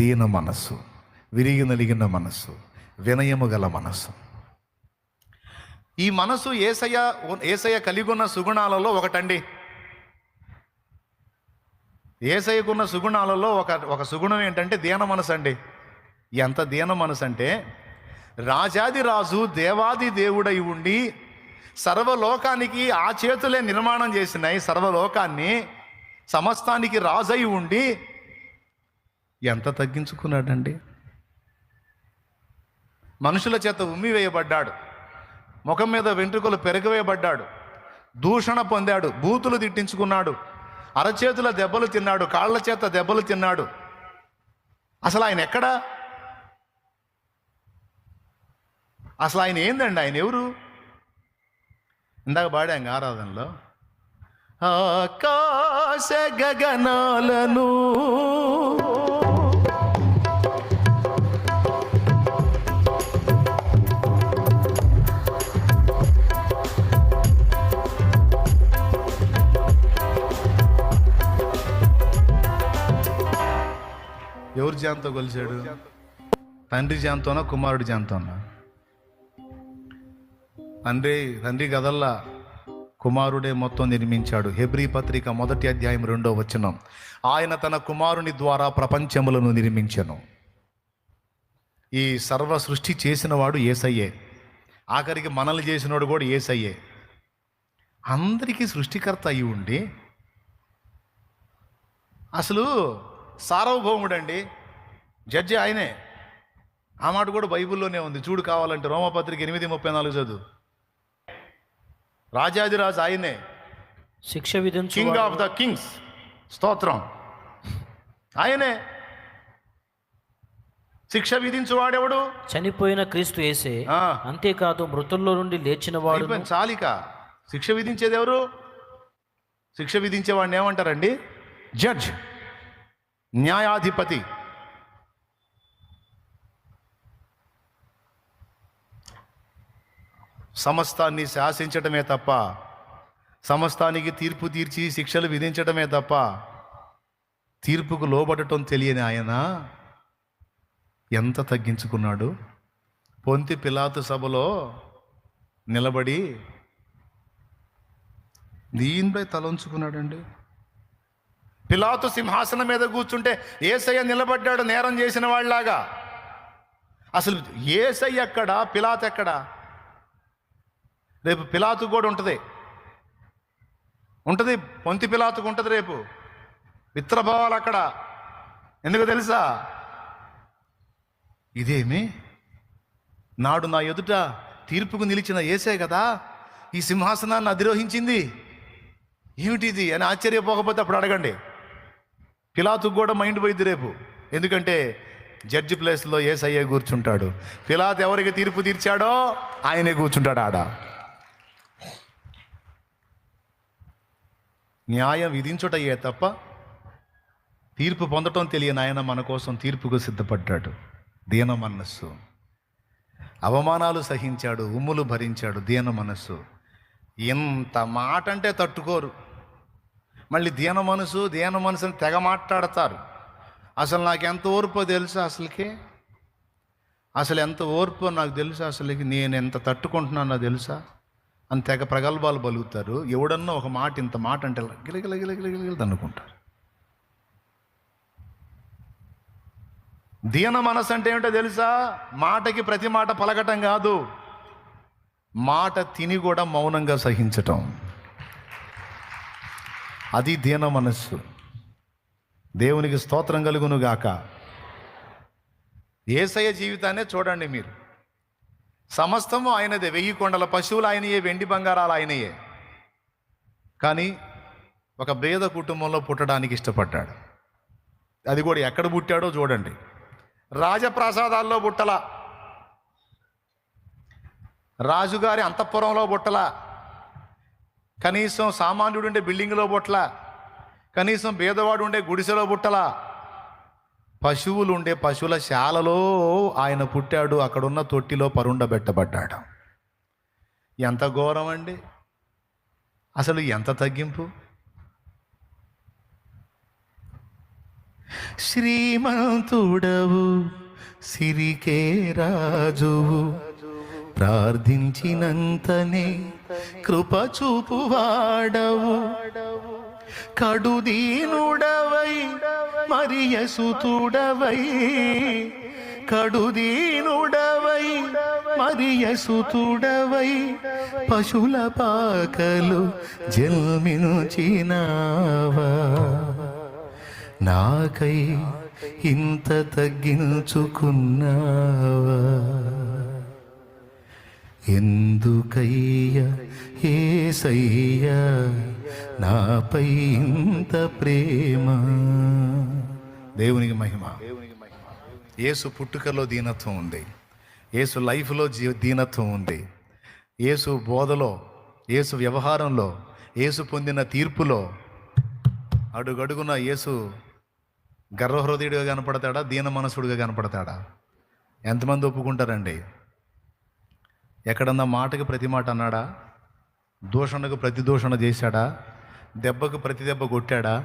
దీన మనస్సు విరిగి నలిగిన మనస్సు వినయము గల మనస్సు. ఈ మనసు ఏసయ ఏసయ్య కలిగి ఉన్న సుగుణాలలో ఒకటండి. ఏసయ్యకున్న సుగుణాలలో ఒక ఒక సుగుణం ఏంటంటే దీన మనసు అండి ఎంత దీన మనసు అంటే రాజాది రాజు దేవాది దేవుడై ఉండి సర్వలోకానికి ఆ చేతులే నిర్మాణం చేసినాయి. సర్వలోకాన్ని సమస్తానికి రాజై ఉండి ఎంత తగ్గించుకున్నాడండి? మనుషుల చేత ఉమ్మి వేయబడ్డాడు ముఖం మీద వెంట్రుకలు పెరగవేయబడ్డాడు. దూషణ పొందాడు. బూతులు తిట్టించుకున్నాడు. అరచేతుల దెబ్బలు తిన్నాడు. కాళ్ళ చేత దెబ్బలు తిన్నాడు. అసలు ఆయన ఎక్కడా? అసలు ఆయన ఏందండి? ఆయన ఎవరు? ఇందాక పాడాం ఆరాధనలో. ఆకాశ గగనాలను ఎవరు జాన్తో కొలిచాడు తండ్రి జాన్తోనా కుమారుడి జాన్తోనా? తండ్రి తండ్రి గదల్లా కుమారుడే మొత్తం నిర్మించాడు. హెబ్రీ పత్రిక మొదటి అధ్యాయం రెండో వచనం. ఆయన తన కుమారుని ద్వారా ప్రపంచములను నిర్మించను. ఈ సర్వ సృష్టి చేసినవాడు ఏసయ్యే. ఆఖరికి మనల్ని చేసినవాడు కూడా ఏసయ్యే. అందరికీ సృష్టికర్త అయి ఉండి అసలు సార్వభౌముడండి. జడ్జి ఆయనే. ఆ మాట కూడా బైబిల్లోనే ఉంది. చూడు కావాలంటే రోమపత్రిక ఎనిమిది ముప్పై నాలుగు చదువు. రాజాదిరాజు ఆయనే. శిక్ష విధించు కింగ్ ఆఫ్ ద కింగ్స్ స్తోత్రం. ఆయనే. శిక్ష విధించు వాడెవడు? చనిపోయిన క్రీస్తు ఆ. అంతేకాదు మృతుల్లో నుండి లేచిన వాడు చాలిక. శిక్ష విధించేది ఎవరు? శిక్ష విధించేవాడిని ఏమంటారండి? జడ్జ్. న్యాయాధిపతి. సమస్తాన్ని శాసించటమే తప్ప సమస్తానికి తీర్పు తీర్చి శిక్షలు విధించటమే తప్ప తీర్పుకు లోబడటం తెలియని ఆయన ఎంత తగ్గించుకున్నాడు? పొంతి పిలాతు సభలో నిలబడి దీనిపై తలంచుకున్నాడండి. పిలాతు సింహాసనం మీద కూర్చుంటే ఏసయ్య నిలబడ్డాడు నేరం చేసిన వాళ్ళలాగా. అసలు ఏసయ్య ఎక్కడ? పిలాత్ ఎక్కడ? రేపు పిలాతు కూడా ఉంటుంది. ఉంటుంది పొంతి పిలాతుకు ఉంటుంది రేపు. మిత్రభావాలు అక్కడ. ఎందుకు తెలుసా? ఇదేమి? నాడు నా ఎదుట తీర్పుకు నిలిచిన ఏసే కదా? ఈ సింహాసనాన్ని అధిరోహించింది. ఏమిటిది? అని ఆశ్చర్యపోకపోతే అప్పుడు అడగండి. పిలాతుకు కూడా మైండ్ పోయింది రేపు. ఎందుకంటే జడ్జి ప్లేస్లో ఏసయ్య కూర్చుంటాడు. పిలాత్ ఎవరికి తీర్పు తీర్చాడో ఆయనే కూర్చుంటాడు ఆడ. న్యాయం విధించుటయ్యే తప్ప తీర్పు పొందటం తెలియని ఆయన మన కోసం తీర్పుకు సిద్ధపడ్డాడు. దీన మనస్సు. అవమానాలు సహించాడు ఉమ్ములు భరించాడు దీన మనస్సు. ఎంత మాట అంటే తట్టుకోరు. మళ్ళీ దీన మనసు దీన మనసుని తెగ మాట్లాడతారు. అసలు నాకు ఎంత ఓర్పో తెలుసా అసలుకి? అసలు ఎంత ఓర్పో నాకు తెలుసు అసలుకి? నేను ఎంత తట్టుకుంటున్నానో తెలుసా? అని తెగ ప్రగల్భాలు పలుకుతారు. ఎవడన్నా ఒక మాట ఇంత మాట అంటే గిలగిల గిలగిల గిలగిల అనుకుంటారు. దీన మనసు అంటే ఏమిటో తెలుసా? మాటకి ప్రతి మాట పలకటం కాదు. మాట తిని కూడా మౌనంగా సహించటం. అది దీన మనస్సు. దేవునికి స్తోత్రం కలుగును గాక. ఏసయ జీవితాన్నే చూడండి మీరు. సమస్తము ఆయనదే. వెయ్యి కొండల పశువులు ఆయనయే వెండి బంగారాలు ఆయనయే. కానీ ఒక భేద కుటుంబంలో పుట్టడానికి ఇష్టపడ్డాడు. అది కూడా ఎక్కడ పుట్టాడో చూడండి. రాజప్రాసాదాల్లో పుట్టల. రాజుగారి అంతఃపురంలో పుట్టలా. కనీసం సామాన్యుడు ఉండే బిల్డింగ్లో పుట్టల కనీసం పేదవాడు ఉండే గుడిసెలో బుట్టలా పశువులు ఉండే పశువుల శాలలో ఆయన పుట్టాడు అక్కడున్న తొట్టిలో పరుండబెట్టబడ్డాడు. ఎంత ఘోరం అండి? అసలు ఎంత తగ్గింపు? శ్రీమంతుడవు సిరికే రాజువు. ప్రార్థించినంతనే కృప చూపువాడవు కడుదీనుడవై మరియసుతుడవై. కడుదీనుడవై మరియసుతుడవై. పశుల పాకలు జన్మినుచినావా నాకై ఇంత తగ్గించుకున్నావా. ఎందుకయ్య ఏసయ్యా? నాపై ఇంత ప్రేమ. దేవునికి మహిమ. యేసు పుట్టుకలో దీనత్వం ఉంది. యేసు లైఫ్లో జీ దీనత్వం ఉంది. యేసు బోధలో యేసు వ్యవహారంలో యేసు పొందిన తీర్పులో అడుగడుగున యేసు గర్వహృదయుడిగా కనపడతాడా? దీన మనసుడిగా కనపడతాడా? ఎంతమంది ఒప్పుకుంటారండి? ఎక్కడన్నా మాటకు ప్రతి మాట అన్నాడా? దూషణకు ప్రతి దూషణ చేశాడా? దెబ్బకు ప్రతి దెబ్బ కొట్టాడా?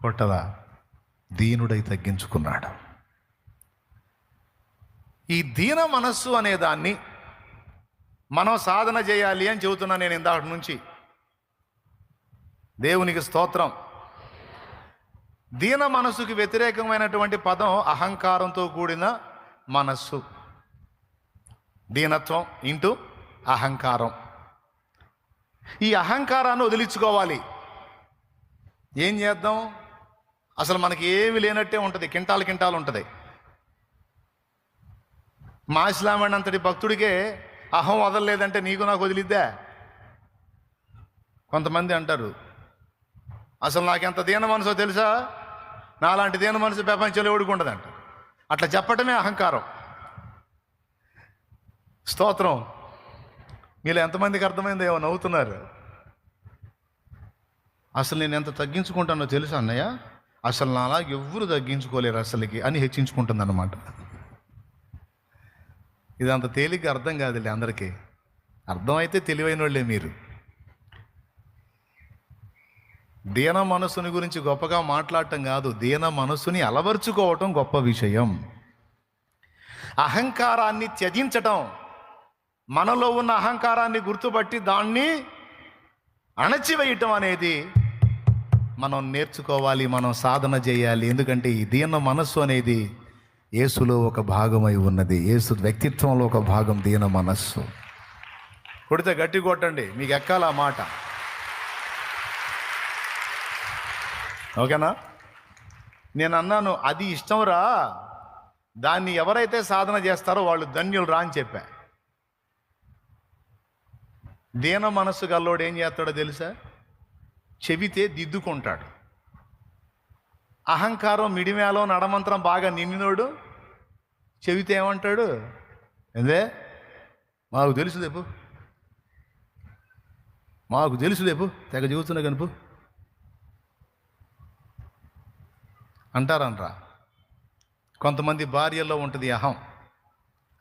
కొట్టదా? దీనుడై తగ్గించుకున్నాడు. ఈ దీన మనస్సు అనే దాన్ని మనం సాధన చేయాలి అని చెబుతున్నా నేను ఇందాటి నుంచి. దేవునికి స్తోత్రం. దీన మనస్సుకి వ్యతిరేకమైనటువంటి పదం అహంకారంతో కూడిన మనస్సు. దీనత్వం ఇంటూ అహంకారం. ఈ అహంకారాన్ని వదిలించుకోవాలి. ఏం చేద్దాం? అసలు మనకి ఏమి లేనట్టే ఉంటుంది. కింటాలు కింటాలు ఉంటుంది. మాసిలామణి అంతటి భక్తుడికే అహం వదలలేదంటే నీకు నాకు వదిలిద్దా? కొంతమంది అంటారు అసలు నాకు ఎంత దీన మనసో తెలుసా? నాలాంటి దీన మనసు ప్రపంచంలో ఉండదంట. అట్లా చెప్పటమే అహంకారం. స్తోత్రం. మీలో ఎంతమందికి అర్థమైందో ఏమో నవ్వుతున్నారు. అసలు నేను ఎంత తగ్గించుకుంటానో తెలుసా అన్నయ్య? అసలు నాలా ఎవ్వరు తగ్గించుకోలేరు అసలుకి అని హెచ్చించుకుంటుంది అనమాట ఇది అంత తేలిగ్గా అర్థం కాదులే అందరికీ. అర్థమైతే తెలివైన వాళ్ళే మీరు. దీన మనస్సుని గురించి గొప్పగా మాట్లాడటం కాదు దీన మనస్సుని అలవర్చుకోవటం గొప్ప విషయం. అహంకారాన్ని త్యజించటం మనలో ఉన్న అహంకారాన్ని గుర్తుపట్టి దాన్ని అణచివేయటం అనేది మనం నేర్చుకోవాలి మనం సాధన చేయాలి. ఎందుకంటే ఈ దీన మనస్సు అనేది యేసులో ఒక భాగమై ఉన్నది. యేసు వ్యక్తిత్వంలో ఒక భాగం దీన మనస్సు. కొడితే గట్టి కొట్టండి మీకు ఎక్కాల ఆ మాట. ఓకేనా? నేను అన్నాను అది ఇష్టంరా దాన్ని ఎవరైతే సాధన చేస్తారో వాళ్ళు ధన్యులు రా అని చెప్పా. దీన మనస్సు గల్లోడు ఏం చేస్తాడో తెలుసా? చెబితే దిద్దుకుంటాడు. అహంకారం మిడిమేలో నడమంత్రం బాగా నిండినోడు చెబితే ఏమంటాడు? ఎందే మాకు తెలుసు లేపు. మాకు తెలుసు లేపు. తెగ చెబుతున్నా కనుపు అంటారనరా. కొంతమంది భార్యల్లో ఉంటుంది అహం.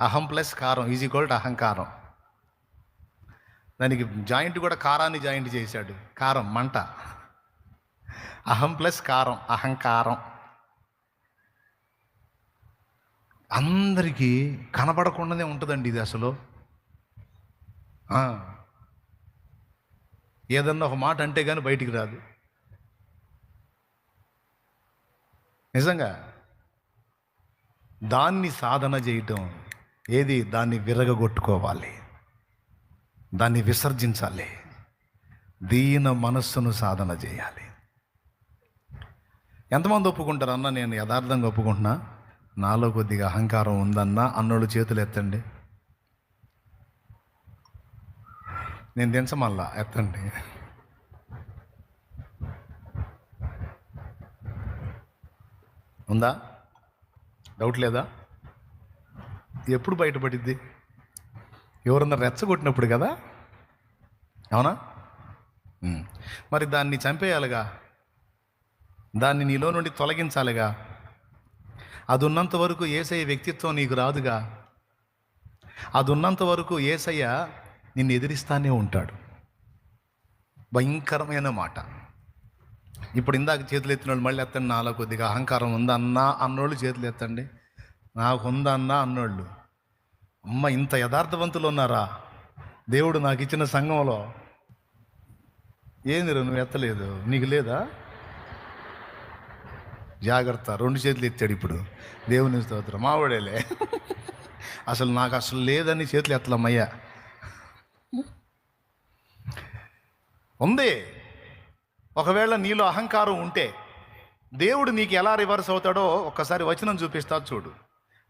అహం ప్లస్ కారం. ఈజ్ ఈక్వల్ టు అహంకారం. దానికి జాయింట్ కూడా కారాన్ని జాయింట్ చేశాడు. కారం మంట. అహం ప్లస్ కారం అహంకారం. అందరికీ కనబడకుండానే ఉంటుందండి ఇది అసలు. ఏదన్నా ఒక మాట అంటే కానీ బయటికి రాదు. నిజంగా దాన్ని సాధన చేయటం ఏది? దాన్ని విరగగొట్టుకోవాలి. దాన్ని విసర్జించాలి. దీన మనస్సును సాధన చేయాలి. ఎంతమంది ఒప్పుకుంటారు? అన్న నేను యథార్థంగా ఒప్పుకుంటున్నా. నాలో కొద్దిగా అహంకారం ఉందన్నా అన్నోళ్ళు చేతులు ఎత్తండి. నేను దించమల్లా ఎత్తండి. ఉందా? డౌట్ లేదా? ఎప్పుడు బయటపడిద్ది? ఎవరన్నా రెచ్చగొట్టినప్పుడు కదా? అవునా? మరి దాన్ని చంపేయాలిగా? దాన్ని నీలో నుండి తొలగించాలిగా? అది ఉన్నంత వరకు ఏసయ్య వ్యక్తిత్వం నీకు రాదుగా? అది ఉన్నంత వరకు ఏసయ్య నిన్ను ఎదిరిస్తానే ఉంటాడు. భయంకరమైన మాట. ఇప్పుడు ఇందాక చేతులు ఎత్తిన వాళ్ళు మళ్ళీ ఎత్తండి నాలో కొద్దిగా అహంకారం ఉందన్నా అన్నోళ్ళు చేతులు ఎత్తండి. నాకు ఉందన్నా అన్నోళ్ళు. అమ్మ ఇంత యథార్థవంతులు ఉన్నారా దేవుడు నాకు ఇచ్చిన సంఘంలో ఏంది నువ్వు ఎత్తలేదు? నీకు లేదా? జాగ్రత్త రెండు చేతులు ఎత్తాడు ఇప్పుడు. దేవుని స్తోత్రం. మావాడేలే అసలు నాకు అసలు లేదని చేతులు ఎత్తలమ్మయ్యా. ఉంది. ఒకవేళ నీలో అహంకారం ఉంటే దేవుడు నీకు ఎలా రివర్స్ అవుతాడో ఒక్కసారి వచనం చూపిస్తా చూడు.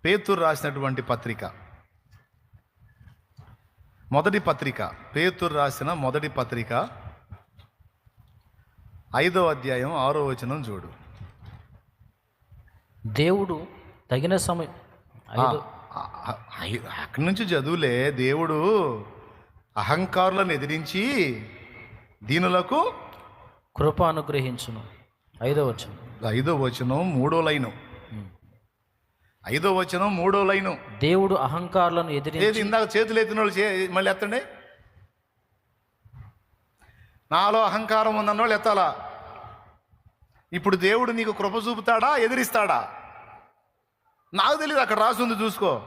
పేతూరు రాసినటువంటి పత్రిక. మొదటి పత్రిక పేతురు రాసిన మొదటి పత్రిక ఐదో అధ్యాయం ఆరో వచనం చూడు. దేవుడు తగిన సమయం అక్కడి నుంచి చదువులే. దేవుడు అహంకారులను ఎదిరించి దీనులకు కృప అనుగ్రహించును. ఐదో వచనం. ఐదో వచనం మూడో లైను. ఐదో వచనం మూడో లైను. దేవుడు అహంకారులను ఎదిరించి ఇందాక చేతులు ఎత్తిన వాళ్ళు మళ్ళీ ఎత్తండి. నాలో అహంకారం ఉందన్న వాళ్ళు ఎత్తాలా? ఇప్పుడు దేవుడు నీకు కృప చూపుతాడా ఎదిరిస్తాడా? నాకు తెలియదు అక్కడ రాసుంది చూసుకో.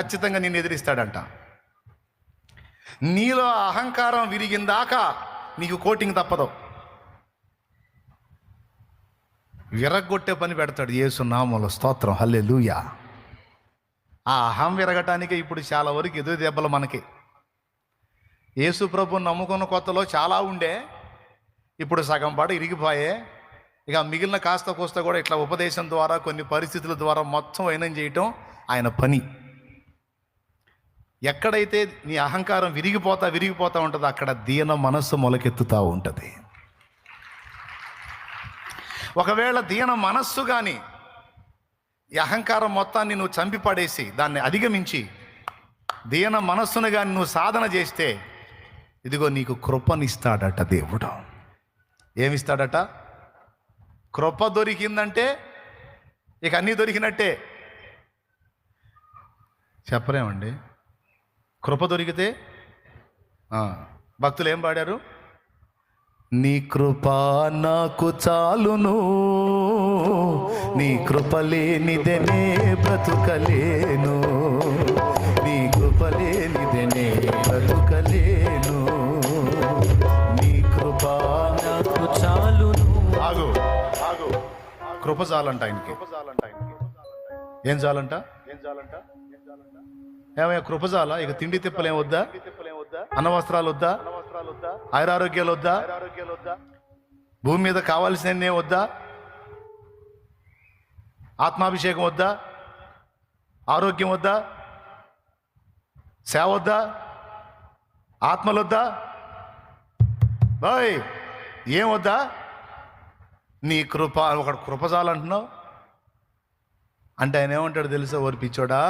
ఖచ్చితంగా నిన్ను ఎదిరిస్తాడంట. నీలో అహంకారం విరిగిందాకా నీకు కోటింగ్ తప్పదు. విరగొట్టే పని పెడతాడు యేసు నామములో స్తోత్రం. హల్లే ఆ అహం విరగటానికి ఇప్పుడు చాలా వరకు ఎదురు దెబ్బలు మనకి. యేసు ప్రభు నమ్ముకున్న కొత్తలో చాలా ఉండే. ఇప్పుడు సగం పాటు ఇరిగిపోయే. ఇక మిగిలిన కాస్త కోస్త కూడా ఇట్లా ఉపదేశం ద్వారా కొన్ని పరిస్థితుల ద్వారా మొత్తం వైనం చేయటం ఆయన పని. ఎక్కడైతే నీ అహంకారం విరిగిపోతా విరిగిపోతూ ఉంటుందో అక్కడ దీన మనస్సు మొలకెత్తుతూ ఉంటుంది. ఒకవేళ దీన మనస్సు కానీ ఈ అహంకారం మొత్తాన్ని నువ్వు చంపిపడేసి దాన్ని అధిగమించి దీన మనస్సును కానీ నువ్వు సాధన చేస్తే ఇదిగో నీకు కృపనిస్తాడట దేవుడు. ఏమిస్తాడట? కృప దొరికిందంటే ఇక అన్నీ దొరికినట్టే. చెప్పరేమండి కృప దొరికితే భక్తులు ఏం పాడారు? నీ కృప నాకు చాలును. నీ కృప లేనిదనే బ్రతుకలేను. నీ కృప లేనిదనే బ్రతుకలేను. నీ కృప నాకు చాలును. ఆగు ఆగు. కృప చాలంట ఆయనకి. ఏం చాలంట? ఏం చాలంట ఏమయ్యా కృప చాలా? ఇక తిండి తిప్పలేం వద్దా? అన్న వస్త్రాలు వద్దా? ఆయురారోగ్యాలు వద్దా భూమి మీద కావాల్సినవి వద్దా? ఆత్మాభిషేకం వద్దా? ఆరోగ్యం వద్దా? సేవ వద్దా? ఆత్మలు వద్దా బాయ్ ఏం వద్దా? నీ కృప ఒకడు కృప చాలంటున్నావు అంటే ఆయన ఏమంటాడు తెలుసా? ఓరి పిచ్చోడా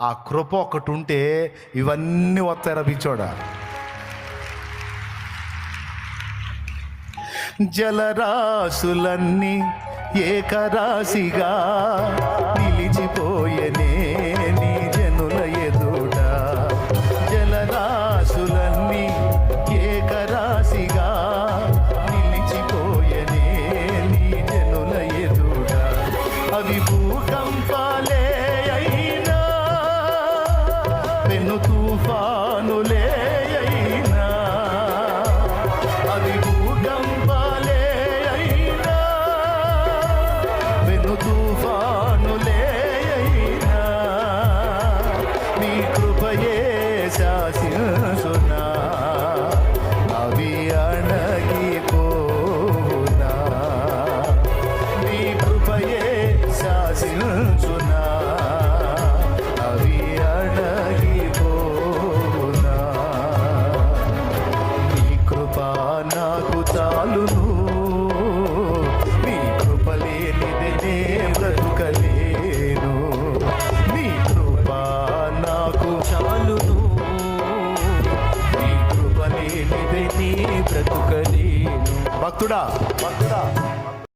ఆ కృప ఒకటి ఉంటే ఇవన్నీ వస్తారా పిచ్చోడా. జలరాశులన్నీ ఏకరాశిగా నిలిచిపోయనే నీ జనుల ఎదుట. జలరాశులన్నీ ఏకరాశిగా నిలిచిపోయనే నీ జనుల ఎదుట. అవి భూకంపాలే అయినా వెను తుఫానులే